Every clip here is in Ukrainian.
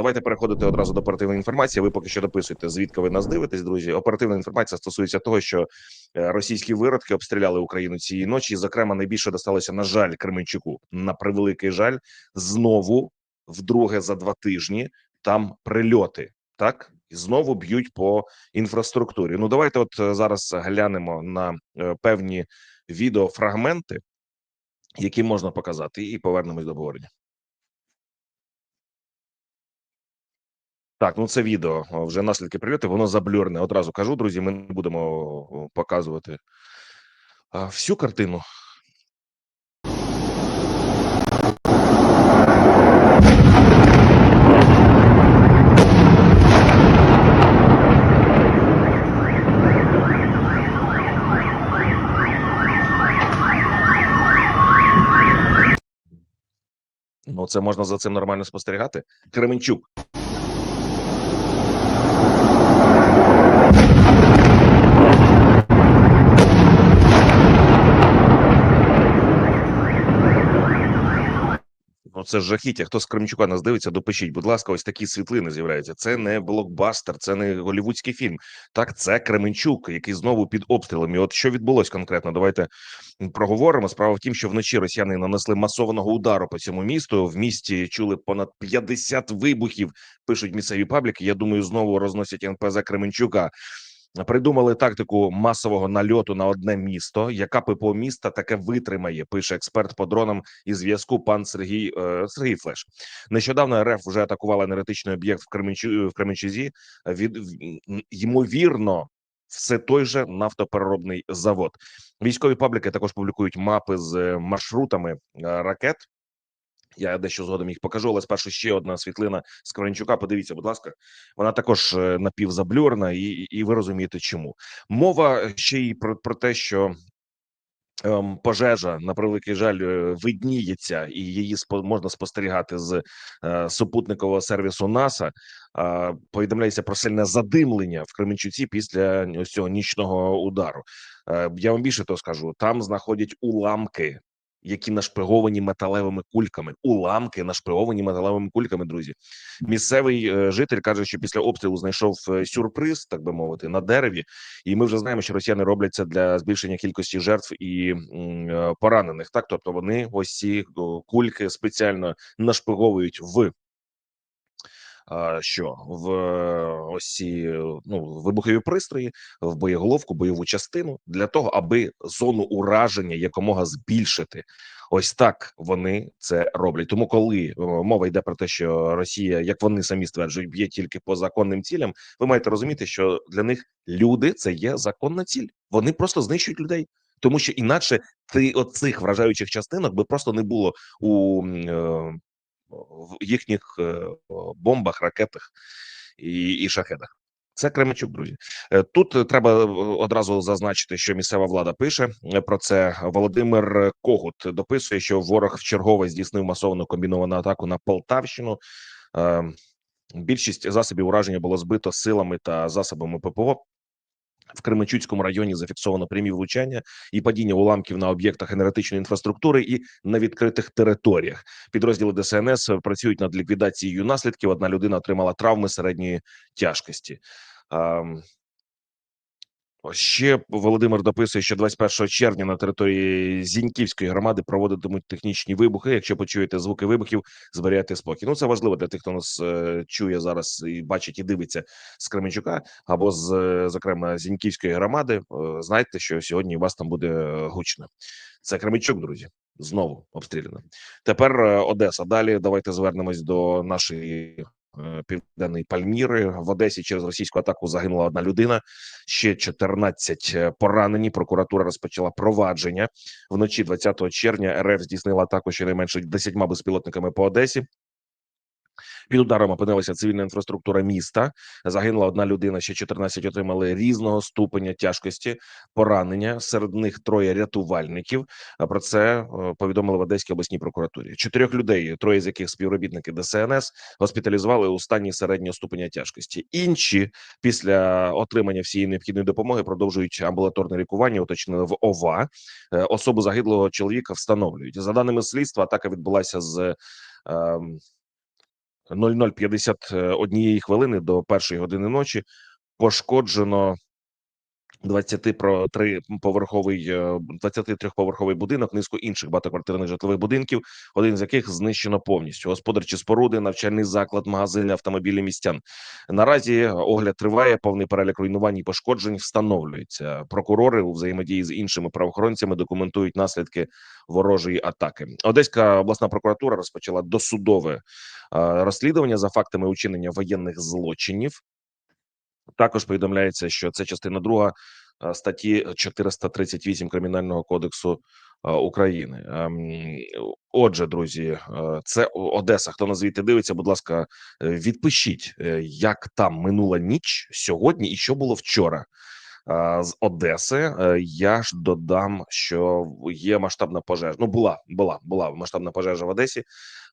Давайте переходити одразу до оперативної інформації. Ви поки що дописуєте, звідки ви нас дивитесь, друзі. Оперативна інформація стосується того, що е, російські виродки обстріляли Україну цієї ночі. Зокрема, найбільше досталося на жаль Кременчуку. На превеликий жаль, знову вдруге за два тижні там прильоти. Так і знову б'ють по інфраструктурі. Ну давайте, от е, зараз глянемо на е, певні відеофрагменти, які можна показати, і повернемось до обговорення. Так, ну це відео вже наслідки прильоту. Воно заблюрне. Одразу кажу, друзі. Ми не будемо показувати всю картину. Ну, це можна за цим нормально спостерігати. Кременчук. Це жахіття. Хто з Кремчука нас дивиться, допишіть, будь ласка, ось такі світлини з'являються. Це не блокбастер, це не голівудський фільм. Так, це Кременчук, який знову під обстрілами. От що відбулось конкретно? Давайте проговоримо. Справа в тім, що вночі росіяни нанесли масованого удару по цьому місту. В місті чули понад 50 вибухів. Пишуть місцеві пабліки. Я думаю, знову розносять НПЗ Кременчука. Придумали тактику масового нальоту на одне місто. Яка ППО міста таке витримає? Пише експерт по дронам і зв'язку пан Сергій е, Сергій Флеш. Нещодавно РФ вже атакувала енергетичний об'єкт в Кременчу в Кременчузі. Від ймовірно. Все той же нафтопереробний завод. Військові пабліки також публікують мапи з е, маршрутами е, ракет. Я дещо згодом їх покажу, але спершу ще одна світлина з Кременчука. Подивіться, будь ласка, вона також е, напівзаблюрена, і, і ви розумієте, чому мова ще й про, про те, що ем, пожежа на превеликий жаль е, видніється, і її спо, можна спостерігати з е, супутникового сервісу НАСА. Повідомляється про сильне задимлення в Кременчуці після ось цього нічного удару. Я вам більше того скажу: там знаходять уламки які нашпиговані металевими кульками, уламки нашпиговані металевими кульками. Друзі, місцевий е, житель каже, що після обстрілу знайшов е, сюрприз, так би мовити, на дереві. І ми вже знаємо, що росіяни роблять це для збільшення кількості жертв і е, поранених. Так, тобто вони ось ці кульки спеціально нашпиговують в. Що в е, ось ці е, ну вибухові пристрої в боєголовку, бойову частину для того, аби зону ураження якомога збільшити. Ось так вони це роблять. Тому, коли мова йде про те, що Росія, як вони самі стверджують, б'є тільки по законним цілям, ви маєте розуміти, що для них люди це є законна ціль. Вони просто знищують людей. Тому що інакше ти оцих вражаючих частинок би просто не було у е, в їхніх е, бомбах, ракетах і, і шахедах. Це Кременчук, друзі. Е, Тут е, треба одразу зазначити, що місцева влада пише про це. Володимир Когут дописує, що ворог вчергове здійснив масовану комбіновану атаку на Полтавщину. Е, Більшість засобів ураження було збито силами та засобами ППО. В Кременчуцькому районі зафіксовано прямі влучання і падіння уламків на об'єктах енергетичної інфраструктури і на відкритих територіях. Підрозділи ДСНС працюють над ліквідацією наслідків. Одна людина отримала травми середньої тяжкості. Ще Володимир дописує, що 21 червня на території Зіньківської громади проводитимуть технічні вибухи. Якщо почуєте звуки вибухів, зберігайте спокій. Ну це важливо для тих, хто нас е, чує зараз і бачить і дивиться з Кременчука або з е, зокрема Зіньківської громади. Е, знайте, що сьогодні у вас там буде гучно. Це Кременчук, друзі. Знову обстріляно. Тепер Одеса. Далі давайте звернемось до нашої південної Пальміри. В Одесі через російську атаку загинула одна людина. Ще 14 е, поранені. Прокуратура розпочала провадження вночі 20 червня. РФ здійснила атаку щонайменше 10 безпілотниками по Одесі. Під ударом опинилася цивільна інфраструктура міста. Загинула одна людина, ще 14 отримали різного ступеня тяжкості поранення. Серед них троє рятувальників. Про це е, повідомили в Одеській обласній прокуратурі. Чотирьох людей, троє з яких співробітники ДСНС, госпіталізували у стані середнього ступеня тяжкості. Інші після отримання всієї необхідної допомоги продовжують амбулаторне лікування. Уточнили в ОВА. Е, Особу загиблого чоловіка встановлюють за даними слідства. Атака відбулася з. Ем, 00.51 хвилини до першої години ночі. Пошкоджено 23-поверховий 23-поверховий будинок, низку інших багатоквартирних житлових будинків, один з яких знищено повністю. Господарчі споруди, навчальний заклад, магазини, автомобілі містян. Наразі огляд триває. Повний перелік руйнувань і пошкоджень встановлюється. Прокурори у взаємодії з іншими правоохоронцями документують наслідки ворожої атаки. Одеська обласна прокуратура розпочала досудове е, розслідування за фактами учинення воєнних злочинів. Також повідомляється, що це частина друга е, статті 438 кримінального кодексу е, України. Ем, Отже, друзі, е, це Одеса. Хто на звідти дивиться, будь ласка, відпишіть, як там минула ніч сьогодні і що було вчора. Е, З Одеси Е, я ж додам, що є масштабна пожежа. Ну була, була, була масштабна пожежа в Одесі.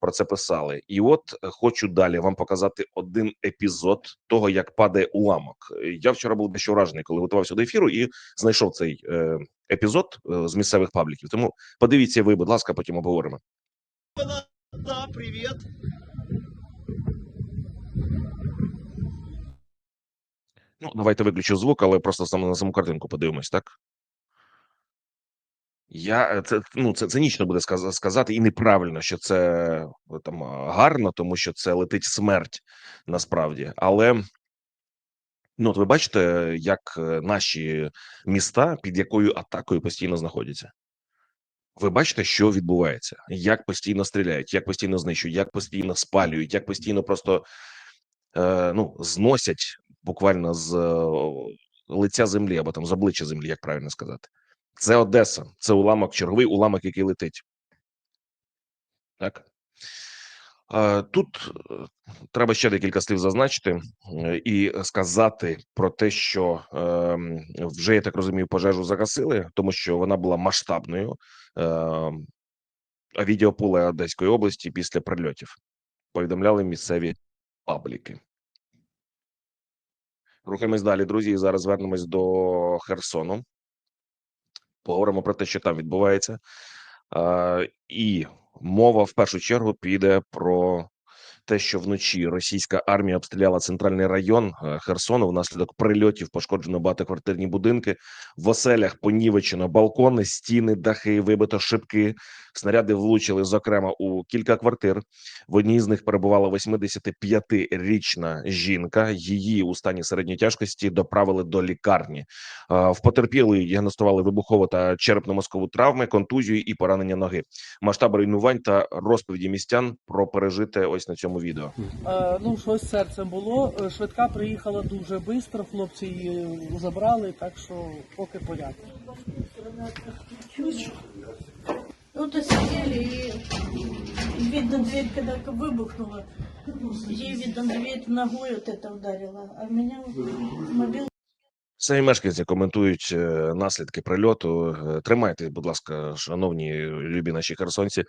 Про це писали, і от е, хочу далі вам показати один епізод того, як падає уламок. Я вчора був дещо вражений, коли готувався до ефіру, і знайшов цей епізод з місцевих пабліків. Тому подивіться ви, будь ласка, потім обговоримо. Да, привет. Ну давайте виключу звук, але просто саме на саму картинку подивимось, так. Я е, це ну це цинічно буде сказати, і неправильно, що це там гарно, тому що це летить смерть насправді. Але ну, от ви бачите, як е, наші міста під якою атакою постійно знаходяться. Ви бачите, що відбувається, як постійно стріляють, як постійно знищують, як постійно спалюють, як постійно просто е, ну зносять буквально з е, лиця землі або там з обличчя землі, як правильно сказати. Це Одеса, це уламок, черговий уламок, який летить. Так. Е, Тут е, треба ще декілька слів зазначити і сказати про те, що ем, вже я так розумію, пожежу загасили, тому що вона була масштабною. Ем, А відеополе Одеської області після прильотів повідомляли місцеві пабліки. Рухаємось далі, друзі. І зараз звернемось до Херсону. Поговоримо про те, що там відбувається. І мова в першу чергу піде про те, що вночі російська армія обстріляла центральний район е, Херсону. Внаслідок прильотів пошкоджено багатоквартирні будинки. В оселях понівечено балкони, стіни, дахи, вибито шибки. Снаряди влучили, зокрема, у кілька квартир. В одній з них перебувала 85-річна жінка. Її у стані середньої тяжкості доправили до лікарні. Е, В потерпілої діагностували вибухову та черепно-мозкову травми, контузію і поранення ноги. Масштаб руйнувань та розповіді містян про пережите ось на цьому відео. Е, ну, щось з серцем було. Е, Швидка приїхала дуже швидко, хлопці її забрали, так що поки порядок. Вот и сидели, и видно, дверь когда выбухнула, ей, видно, дверь ногой вот это ударила, а меня мобил Самі мешканці коментують е, наслідки прильоту. Е, Тримайтесь, будь ласка, шановні любі наші херсонці.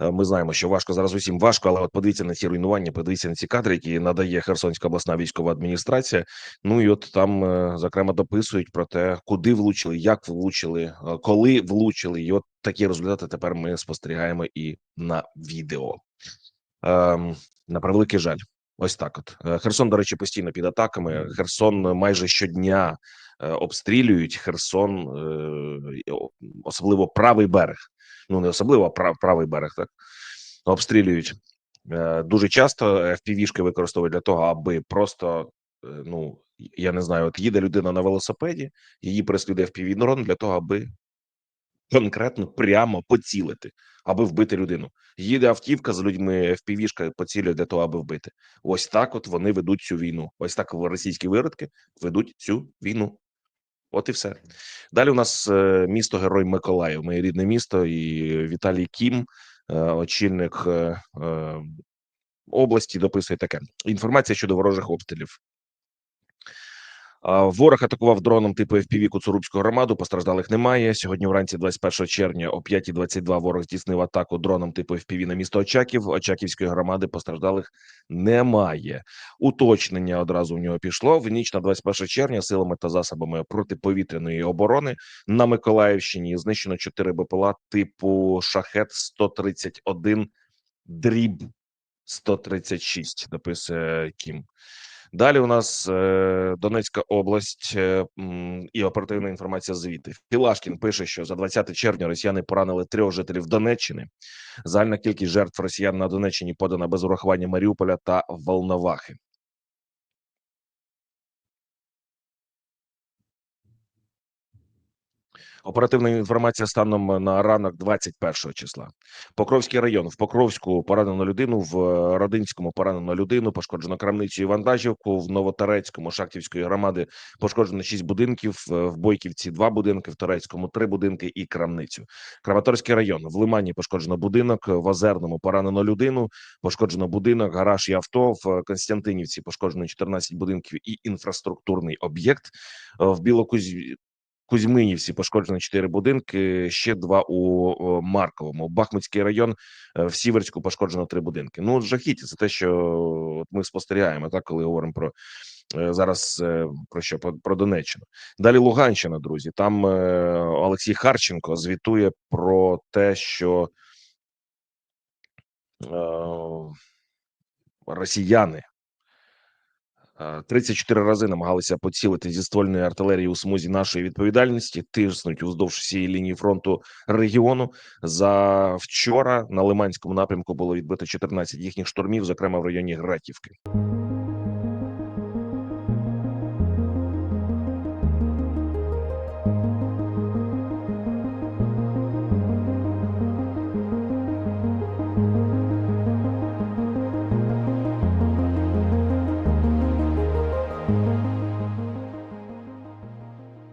Е, Ми знаємо, що важко зараз усім важко, але от подивіться на ці руйнування, подивіться на ці кадри, які надає Херсонська обласна військова адміністрація. Ну і от там е, зокрема дописують про те, куди влучили, як влучили, е, коли влучили. І от такі результати тепер ми спостерігаємо і на відео. Ем, на превеликий жаль. Ось так. От Е, Херсон, до речі, постійно під атаками. Херсон майже щодня е, обстрілюють. Херсон, е, особливо правий берег. Ну не особливо, а прав, правий берег, так обстрілюють дуже часто. FPV-шки використовують для того, аби просто ну я не знаю, от їде людина на велосипеді, її переслідує FPV дрон для того, аби конкретно прямо поцілити, аби вбити людину. Їде автівка з людьми, FPV-шка поцілює для того, аби вбити. Ось так от вони ведуть цю війну. Ось так російські виродки ведуть цю війну. От і все. Далі у нас е, місто Герой Миколаїв, моє рідне місто, і Віталій Кім, е, очільник е, області, дописує таке: інформація щодо ворожих обстрілів. Ворог атакував дроном типу FPV Куцурубську громаду. Постраждалих немає. Сьогодні вранці, 21 червня, о 5.22 ворог здійснив атаку дроном типу FPV на місто Очаків. Очаківської громади постраждалих немає. Уточнення одразу в нього пішло. В ніч на 21 червня силами та засобами протиповітряної оборони на Миколаївщині знищено 4 БПЛА типу Шахет 131 дріб 136, дописує Кім. Далі у нас е, Донецька область е, і оперативна інформація звідти. Філашкін пише, що за 20 червня росіяни поранили трьох жителів Донеччини. Загальна кількість жертв росіян на Донеччині подана без урахування Маріуполя та Волновахи. Оперативна інформація станом на ранок 21 числа. Покровський район в Покровську поранено людину, в Родинському поранено людину, пошкоджено крамницю і вантажівку. В Новоторецькому Шахтівської громади пошкоджено 6 будинків. е, В Бойківці 2 будинки, в Торецькому 3 будинки і крамницю. Краматорський район в Лимані пошкоджено будинок, в Озерному поранено людину, пошкоджено будинок, гараж і авто. В Константинівці пошкоджено 14 будинків і інфраструктурний об'єкт. Е, В Білокузь Кузьминівці пошкоджено 4 будинки, ще два у Марковому. Бахмутський район е, в Сіверську пошкоджено 3 будинки. Ну, жахіття, це те, що ми спостерігаємо, так, коли говоримо про е, зараз е, про що про, Донеччину. Далі Луганщина, друзі. Там Олексій Харченко звітує про те, що росіяни 34 рази намагалися поцілити зі ствольної артилерії у смузі нашої відповідальності, тиснуть уздовж всієї лінії фронту регіону. За вчора на Лиманському напрямку було відбито 14 їхніх штурмів, зокрема в районі Граківки.